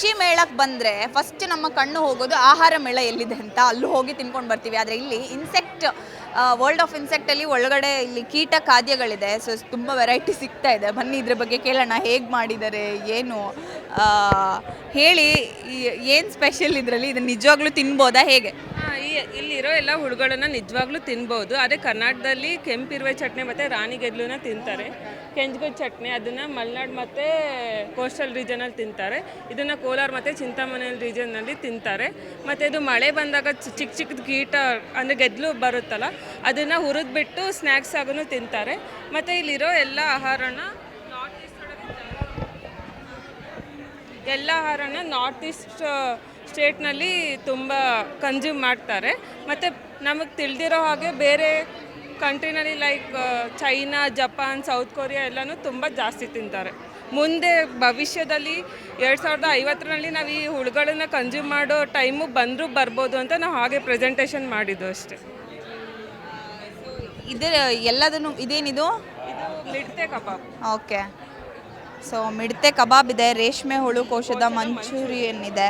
ಕೃಷಿ ಮೇಳಕ್ಕೆ ಬಂದರೆ ಫಸ್ಟ್ ನಮ್ಮ ಕಣ್ಣು ಹೋಗೋದು ಆಹಾರ ಮೇಳ ಎಲ್ಲಿದೆ ಅಂತ. ಅಲ್ಲೂ ಹೋಗಿ ತಿನ್ಕೊಂಡು ಬರ್ತೀವಿ. ಆದರೆ ಇಲ್ಲಿ ಇನ್ಸೆಕ್ಟ್ ವರ್ಲ್ಡ್ ಆಫ್ ಇನ್ಸೆಕ್ಟಲ್ಲಿ ಒಳಗಡೆ ಇಲ್ಲಿ ಕೀಟ ಖಾದ್ಯಗಳಿದೆ. ಸೊ ತುಂಬ ವೆರೈಟಿ ಸಿಗ್ತಾ ಇದೆ. ಬನ್ನಿ ಇದ್ರ ಬಗ್ಗೆ ಕೇಳೋಣ. ಹೇಗೆ ಮಾಡಿದ್ದಾರೆ ಏನು? ಹೇಳಿ ಏನು ಸ್ಪೆಷಲ್ ಇದರಲ್ಲಿ? ಇದನ್ನು ನಿಜವಾಗ್ಲೂ ತಿನ್ಬೋದಾ? ಹೇಗೆ? ಇಲ್ಲಿರೋ ಎಲ್ಲ ಹುಳುಗಳನ್ನ ನಿಜವಾಗ್ಲೂ ತಿನ್ಬೋದು. ಅದೇ ಕರ್ನಾಟಕದಲ್ಲಿ ಕೆಂಪಿರುವೆ ಚಟ್ನಿ ಮತ್ತು ರಾಣಿ ಗೆದ್ಲುನ ತಿಂತಾರೆ. ಕೆಂಜ್ಗಡ್ ಚಟ್ನಿ, ಅದನ್ನು ಮಲೆನಾಡು ಮತ್ತು ಕೋಸ್ಟಲ್ ರೀಜನಲ್ಲಿ ತಿಂತಾರೆ. ಇದನ್ನು ಕೋಲಾರ ಮತ್ತು ಚಿಂತಾಮಣಿ ರೀಜನ್ನಲ್ಲಿ ತಿಂತಾರೆ. ಮತ್ತು ಇದು ಮಳೆ ಬಂದಾಗ ಚಿಕ್ಕ ಚಿಕ್ಕದ ಕೀಟ, ಅಂದರೆ ಗೆದ್ಲು ಬರುತ್ತಲ್ಲ, ಅದನ್ನು ಹುರಿದ್ಬಿಟ್ಟು ಸ್ನ್ಯಾಕ್ಸ್ ಆಗೂ ತಿಂತಾರೆ. ಮತ್ತು ಇಲ್ಲಿರೋ ಎಲ್ಲ ಆಹಾರನ ನಾರ್ತ್ ಎಲ್ಲ ಆಹಾರನ ನಾರ್ತ್ ಈಸ್ಟ್ ಸ್ಟೇಟ್ನಲ್ಲಿ ತುಂಬ ಕನ್ಸ್ಯೂಮ್ ಮಾಡ್ತಾರೆ. ಮತ್ತು ನಮಗೆ ತಿಳಿದಿರೋ ಹಾಗೆ ಬೇರೆ ಕಂಟ್ರಿನಲ್ಲಿ like China Japan South Korea ಎಲ್ಲನೂ ತುಂಬ ಜಾಸ್ತಿ ತಿಂತಾರೆ. ಮುಂದೆ ಭವಿಷ್ಯದಲ್ಲಿ ಎರಡು ಸಾವಿರದ ಐವತ್ತರಲ್ಲಿ ನಾವು ಈ ಹುಳುಗಳನ್ನು ಕನ್ಸ್ಯೂಮ್ ಮಾಡೋ ಟೈಮು ಬಂದರೂ ಬರ್ಬೋದು ಅಂತ ನಾವು ಹಾಗೆ ಪ್ರೆಸೆಂಟೇಷನ್ ಮಾಡಿದ್ದು ಅಷ್ಟೇ. ಇದು ಎಲ್ಲದನ್ನು ಇದೇನಿದು? ಇದು ಮಿಡ್ತೆ ಕಬಾಬ್. ಓಕೆ. ಸೊ ಮಿಡತೆ ಕಬಾಬ್ ಇದೆ ರೇಷ್ಮೆ ಹುಳು ಕೋಶದ ಮಂಚೂರಿಯನ್ ಇದೆ